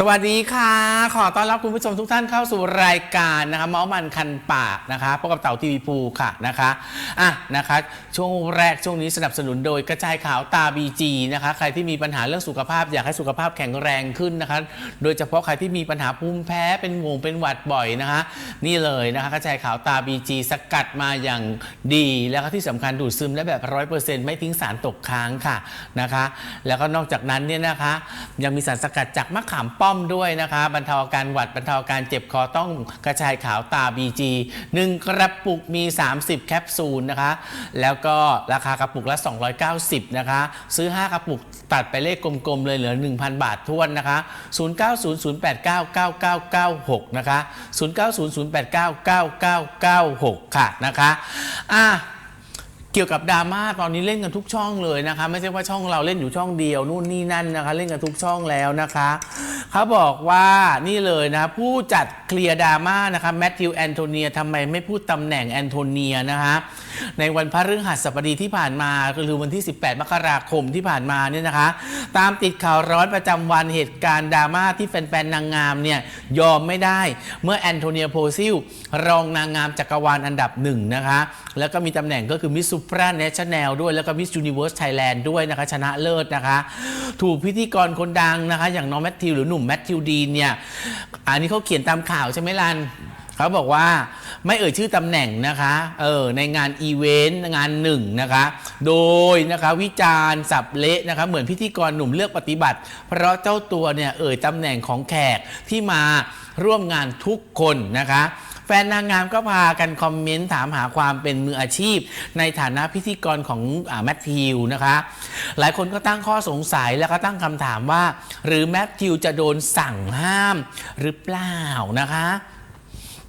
สวัสดีค่ะ ขอต้อนรับคุณผู้ชมทุกท่านเข้าสู่รายการนะคะเมาส์มันคันปากนะคะพบกับเต่าทีวีภูค่ะนะคะอะนะคะช่วงแรกช่วงนี้สนับสนุนโดยกระจายขาวตาบีจีนะคะใครที่มีปัญหาเรื่องสุขภาพอยากให้สุขภาพแข็งแรงขึ้นนะคะ โดยเฉพาะใครที่มีปัญหาภูมิแพ้เป็นหวงเป็นหวัดบ่อยนะคะ นี่เลยนะคะกระจายขาวตาบีจีสกัดมาอย่างดีแล้วก็ที่สำคัญดูดซึมได้แบบร้อยเปอร์เซ็นต์ไม่ทิ้งสารตกค้างค่ะนะคะ แล้วก็นอกจากนั้นเนี่ยนะคะ ยังมีสารสกัดจากมะขามป้อมด้วยนะคะ บรรเทาอาการหวัดบรรเทาอาการเจ็บคอต้องกระชายขาวตา BG 1 กระปุกมี 30 แคปซูลนะคะ แล้วก็ราคากระปุกละ 290 นะคะ ซื้อ 5 กระปุกตัดไปเลขกลมๆ เลยเหลือ 1,000 บาททวนนะคะ 0900899996 นะคะ 0900899996 ค่ะนะคะอะ เกี่ยวกับดราม่าตอนนี้เล่นกันทุกช่องเลยนะคะ ไม่ใช่ว่าช่องเราเล่นอยู่ช่องเดียวนู่นนี่นั่นนะคะ เล่นกันทุกช่องแล้วนะคะเขาบอกว่านี่เลยนะ ผู้จัดเคลียร์ดราม่านะคะแมทธิวแอนโทเนียทำไมไม่พูดตำแหน่งแอนโทเนียนะคะในวันพฤหัสบดีที่ผ่านมาคือวันที่ 18 มกราคมที่ผ่านมาเนี่ยนะคะ ตามติดข่าวร้อนประจำวันเหตุการณ์ดราม่าที่แฟนๆนางงามเนี่ยยอมไม่ได้เมื่อแอนโทเนียโพซิลรองนางงามจักรวาลอันดับหนึ่งนะคะแล้วก็มีตำแหน่งก็คือมิสซูปราเนชั่นแนลด้วยแล้วก็มิสยูนิเวิร์สไทยแลนด์ด้วยนะคะชนะเลิศนะคะ ถูกพิธีกรคนดังนะคะ อย่างน้องแมทธิวหรือหนุ่มแมทธิวดีนเนี่ยอันนี้เขาเขียนตามข่าวใช่ไหมลันเขาบอกว่าไม่เอ่ยชื่อตำแหน่งนะคะเออในงานอีเวนต์งานหนึ่งนะคะ โดยนะคะวิจารณ์สับเละนะคะเหมือนพิธีกรหนุ่มเลือกปฏิบัติ เพราะเจ้าตัวเนี่ยเอ่ยตำแหน่งของแขกที่มาร่วมงานทุกคนนะคะ นนางงามก็พากันคอมเมนต์ถามหาความเป็นมืออาชีพ ในฐานะพิธีกรของอแมทธิวนะคะ หลายคนก็ตั้งข้อสงสัยแล้วก็ตั้งคำถามว่า หรือแมทธิวจะโดนสั่งห้ามหรือเปล่านะคะ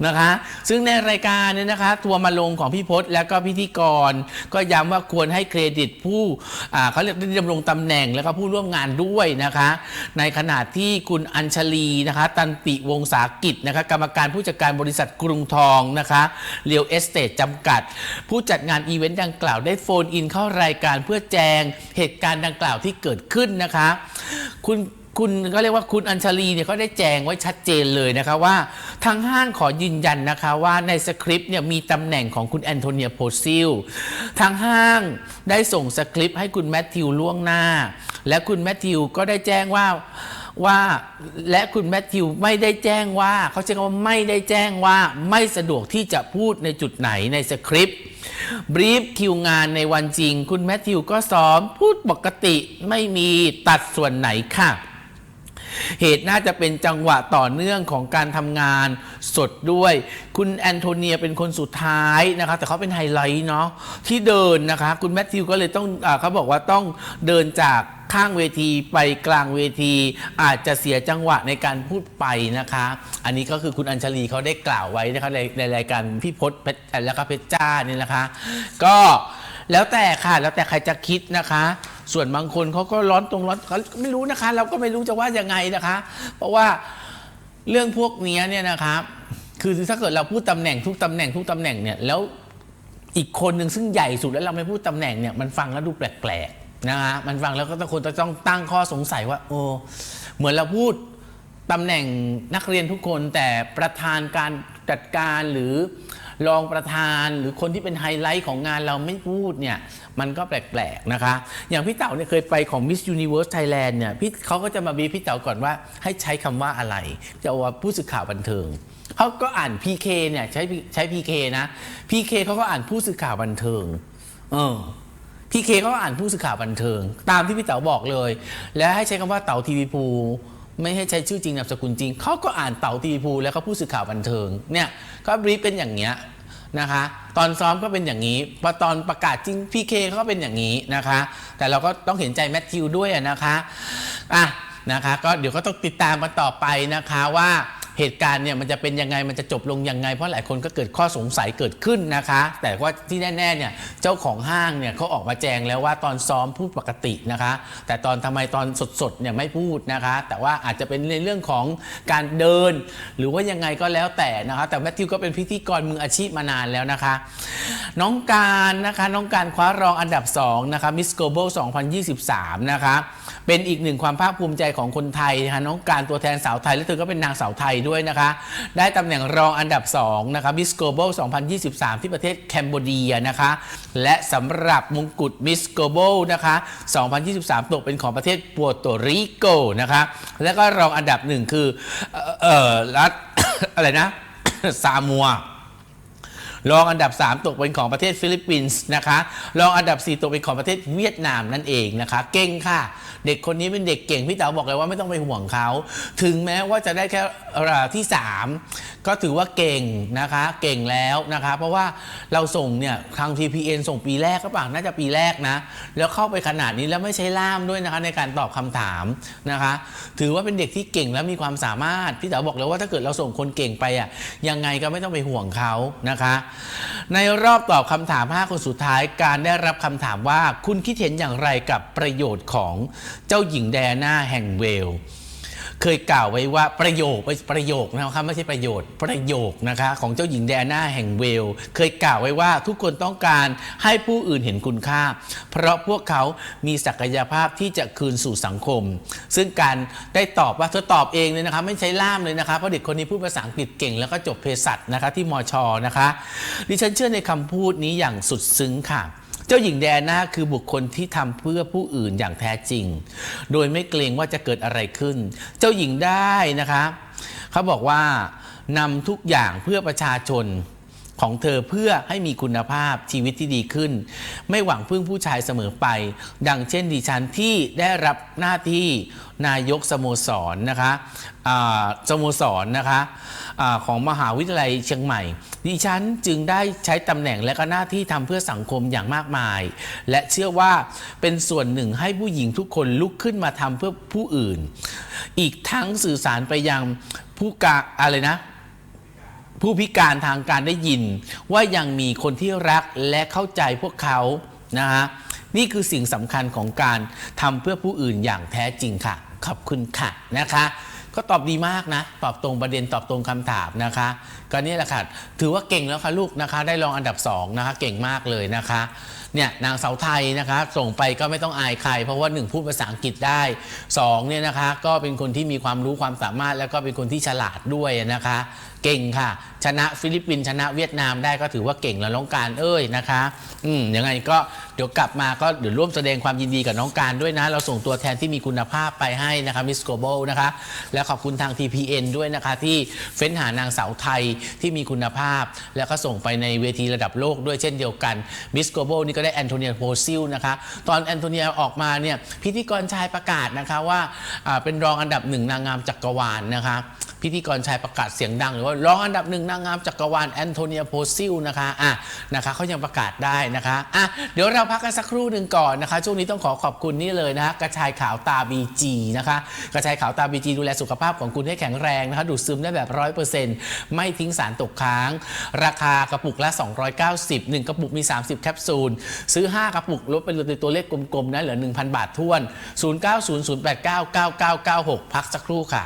นะคะ ซึ่งในรายการเนี่ยนะคะ ทัวร์มาลงของพี่พศแล้วก็พิธีกร ก็ย้ำว่าควรให้เครดิตผู้อ่าเขาเรียกได้ดำรงตำแหน่งแล้วก็ผู้ร่วมงานด้วยนะคะ ในขณะที่คุณอัญชลีนะคะ ตันติวงศากิจนะคะ กรรมการผู้จัดการบริษัทกรุงทองนะคะเรียวเอสเต e จำกัด ผู้จัดงานอีเวนต์ดังกล่าวได้โฟนอินเข้ารายการเพื่อแจงเหตุการณ์ดังกล่าวที่เกิดขึ้นนะคะ คุณ คุณก็เรียกว่าคุณอัญชลีเนี่ยก็ได้แจงไว้ชัดเจนเลยนะคะว่าทางห้างขอยืนยันนะคะว่าในสคริปต์เนี่ยมีตำแหน่งของคุณแอนโทเนียโพซิลทางห้างได้ส่งสคริปต์ให้คุณแมทธิวล่วงหน้า และคุณแมทธิวก็ได้แจ้งว่าว่าและคุณแมทธิวไม่ได้แจ้งว่าเขาใช้คำว่าไม่ได้แจ้งว่าไม่สะดวกที่จะพูดในจุดไหนในสคริปต์บรีฟคิวงานในวันจริง คุณแมทธิวก็ซ้อมพูดปกติไม่มีตัดส่วนไหนค่ะ เหตุน่าจะเป็นจังหวะต่อเนื่องของการทำงานสดด้วย คุณแอนโทเนียเป็นคนสุดท้ายนะคะแต่เขาเป็นไฮไลท์เนาะที่เดินนะคะ คุณแมทธิวก็เลยต้องอเขาบอกว่าต้องเดินจากข้างเวทีไปกลางเวที อาจจะเสียจังหวะในการพูดไปนะคะ อันนี้ก็คือคุณอัญชลีเขาได้กล่าวไว้นะคะในในรายการพี่พศเพชรแล้วก็เพชรจ้านี่นะคะ ก็แล้วแต่ค่ะ แล้วแต่ใครจะคิดนะคะ ส่วนบางคนเขาก็ร้อนตรงร้อนเขาไม่รู้นะคะ เราก็ไม่รู้จะว่ายังไงนะคะ เพราะว่าเรื่องพวกเนี้ยเนี่ยนะครับ คือถ้าเกิดเราพูดตำแหน่งทุกตำแหน่งทุกตำแหน่งเนี่ยแล้วอีกคนหนึ่งซึ่งใหญ่สุดแล้วเราไม่พูดตำแหน่งเนี่ยมันฟังแล้วดูแปลกๆนะฮะมันฟังแล้วก็ต้องคนจะต้องตั้งข้อสงสัยว่า โอ้เหมือนเราพูดตำแหน่งนักเรียนทุกคนแต่ประธานการจัดการหรือ รองประธานหรือคนที่เป็นไฮไลท์ของงานเราไม่พูดเนี่ยมันก็แปลกๆนะคะ อย่างพี่เต๋าเนี่ยเคยไปของ Miss Universe Thailand เนี่ยพี่เขาก็จะมาบีพี่เต๋าก่อนว่าให้ใช้คำว่าอะไร จะว่าผู้สื่อข่าวบันเทิงเขาก็อ่าน PK เนี่ยใช้ใช้ PK นะ PK เขาก็อ่านผู้สื่อข่าวบันเทิง เออ PK เขาก็อ่านผู้สื่อข่าวบันเทิง ตามที่พี่เต๋าบอกเลย และให้ใช้คำว่าเต๋าทีวีภูไม่ให้ใช้ชื่อจริงนามสกุลจริงเขาก็อ่านเต๋าทีวีภูแล้วก็ผู้สื่อข่าวบันเทิงเนี่ยก็บรีฟเป็นอย่างเงี้ย นะคะ ตอนซ้อมก็เป็นอย่างนี้พอตอนประกาศจริงพีเคก็เป็นอย่างนี้นะคะ แต่เราก็ต้องเห็นใจแมทธิวด้วยอะนะคะอะนะคะ ก็เดี๋ยวก็ต้องติดตามกันต่อไปนะคะว่า เหตุการณ์เนี่ยมันจะเป็นยังไงมันจะจบลงยังไง เพราะหลายคนก็เกิดข้อสงสัยเกิดขึ้นนะคะ แต่ว่าที่แน่ๆเนี่ยเจ้าของห้างเนี่ยเขาออกมาแจงแล้วว่าตอนซ้อมพูดปกตินะคะ แต่ตอนทำไมตอนสดๆเนี่ยไม่พูดนะคะ แต่ว่าอาจจะเป็นในเรื่องของการเดิน หรือว่ายังไงก็แล้วแต่นะคะ แต่แมทธิวก็เป็นพิธีกรมืออาชีพมานานแล้วนะคะ น้องการนะคะน้องการคว้ารองอันดับ2นะคะมิสโกโบ2023 นะคะเป็นอีกหนึ่งความภาคภูมิใจของคนไทยนะคะน้องการตัวแทนสาวไทยและเธอก็เป็นนางสาวไทยด้วยนะคะ ได้ตำแหน่งรองอันดับ2นะคะมิสโกโบ2023 ที่ประเทศแคนเบเดียนะคะ และสำหรับมงกุฎมิสโกโบนะคะ 2023 ตกเป็นของประเทศปัวโตริโกนะคะ และก็รองอันดับหนึ่งคือเออเอ่อรัฐอะไรนะ ซามัว รองอันดับ 3 ตกเป็นของประเทศฟิลิปปินส์นะคะรองอันดับ 4 ตกเป็นของประเทศเวียดนามนั่นเองนะคะ เก่งค่ะ เด็กคนนี้เป็นเด็กเก่งพี่เต๋าบอกเลยว่าไม่ต้องไปห่วงเขา ถึงแม้ว่าจะได้แค่ที่ 3 ก็ถือว่าเก่งนะคะ เก่งแล้วนะคะ เพราะว่าเราส่งเนี่ยทาง TPN ส่งปีแรกก็เปล่าน่าจะปีแรกนะ แล้วเข้าไปขนาดนี้แล้วไม่ใช้ล่ามด้วยนะคะในการตอบคำถามนะคะ ถือว่าเป็นเด็กที่เก่งและมีความสามารถพี่เต๋าบอกเลยว่าถ้าเกิดเราส่งคนเก่งไปอะยังไงก็ไม่ต้องไปห่วงเขานะคะในรอบตอบคำถาม 5 คนสุดท้ายการได้รับคำถามว่าคุณคิดเห็นอย่างไรกับประโยชน์ของเจ้าหญิงแดน่าแห่งเวล เคยกล่าวไว้ว่าประโยคไม่ประโยคนะครับไม่ใช่ประโยชน์ประโยคนะคะของเจ้าหญิงแดน่าแห่งเวล เคยกล่าวไว้ว่าทุกคนต้องการให้ผู้อื่นเห็นคุณค่า เพราะพวกเขามีศักยภาพที่จะคืนสู่สังคม ซึ่งการได้ตอบว่าเธอตอบเองเลยนะคะไม่ใช้ล่ามเลยนะคะเพราะเด็กคนนี้พูดภาษาอังกฤษเก่งแล้วก็จบเภสัชนะคะที่มอชนะคะ ดิฉันเชื่อในคำพูดนี้อย่างสุดซึ้งค่ะ เจ้าหญิงแดน่าคือบุคคลที่ทำเพื่อผู้อื่นอย่างแท้จริง โดยไม่เกรงว่าจะเกิดอะไรขึ้น เจ้าหญิงได้นะคะ เขาบอกว่านำทุกอย่างเพื่อประชาชน ของเธอเพื่อให้มีคุณภาพชีวิตที่ดีขึ้น ไม่หวังพึ่งผู้ชายเสมอไป ดังเช่นดิฉันที่ได้รับหน้าที่นายกสโมสรนะคะอ่าสโมสรนะคะอาของมหาวิทยาลัยเชียงใหม่ ดิฉันจึงได้ใช้ตำแหน่งและก็หน้าที่ทำเพื่อสังคมอย่างมากมาย และเชื่อว่าเป็นส่วนหนึ่งให้ผู้หญิงทุกคนลุกขึ้นมาทำเพื่อผู้อื่น อีกทั้งสื่อสารไปยังผู้กาอะไรนะ ผู้พิการทางการได้ยิน ว่ายังมีคนที่รักและเข้าใจพวกเขานะฮะนี่คือสิ่งสำคัญของการทำเพื่อผู้อื่นอย่างแท้จริงค่ะ ขอบคุณค่ะนะคะ ก็ตอบดีมากนะ ตอบตรงประเด็นตอบตรงคำถามนะคะ ก็นี่แหละค่ะ ถือว่าเก่งแล้วค่ะลูกนะคะ ได้รองอันดับสองนะคะ เก่งมากเลยนะคะเนี่ยนางสาวไทยนะคะส่งไปก็ไม่ต้องอายใคร เพราะว่าหนึ่งพูดภาษาอังกฤษได้สองเนี่ยนะคะก็เป็นคนที่มีความรู้ความสามารถ แล้วก็เป็นคนที่ฉลาดด้วยนะคะ เก่งค่ะ ชนะฟิลิปปินส์ชนะเวียดนามได้ก็ถือว่าเก่งแล้วน้องการเอ้ยนะคะ อืมยังไงก็เดี๋ยวกลับมาก็เดี๋ยวร่วมแสดงความยินดีกับน้องการด้วยนะ เราส่งตัวแทนที่มีคุณภาพไปให้นะคะมิสโกโบนะคะ และขอบคุณทาง TPN ด้วยนะคะที่เฟ้นหานางสาวไทยที่มีคุณภาพ แล้วก็ส่งไปในเวทีระดับโลกด้วยเช่นเดียวกันมิสโกโบนี่ก็ได้แอนโทเนียโพซิลนะคะตอนแอนโทเนียออกมาเนี่ยพิธีกรชายประกาศนะคะว่าอ่าเป็นรองอันดับหนึ่งนางงามจักรวาลนะคะ พิธีกรชายประกาศเสียงดัง หรือว่ารองอันดับหนึ่งนางงามจักรวาลแอนโทเนียโพซิลนะคะอะนะคะเขายังประกาศได้นะคะอะเดี๋ยวเราพักกันสักครู่หนึ่งก่อนนะคะ ช่วงนี้ต้องขอขอบคุณนี่เลยนะคะกระชายขาวตาบีจีนะคะกระชายขาวตาบีจีดูแลสุขภาพของคุณให้แข็งแรงนะคะดูดซึมได้แบบร้อยเปอร์เซ็นต์ไม่ทิ้งสารตกค้าง ราคากระปุกละ 290 1 กระปุกมี 30 แคปซูล ซื้อ 5 กระปุกลดเป็นตัวเลขกลมๆนะเหลือ 1,000 บาทท้วน 0900899996 พักสักครู่ค่ะ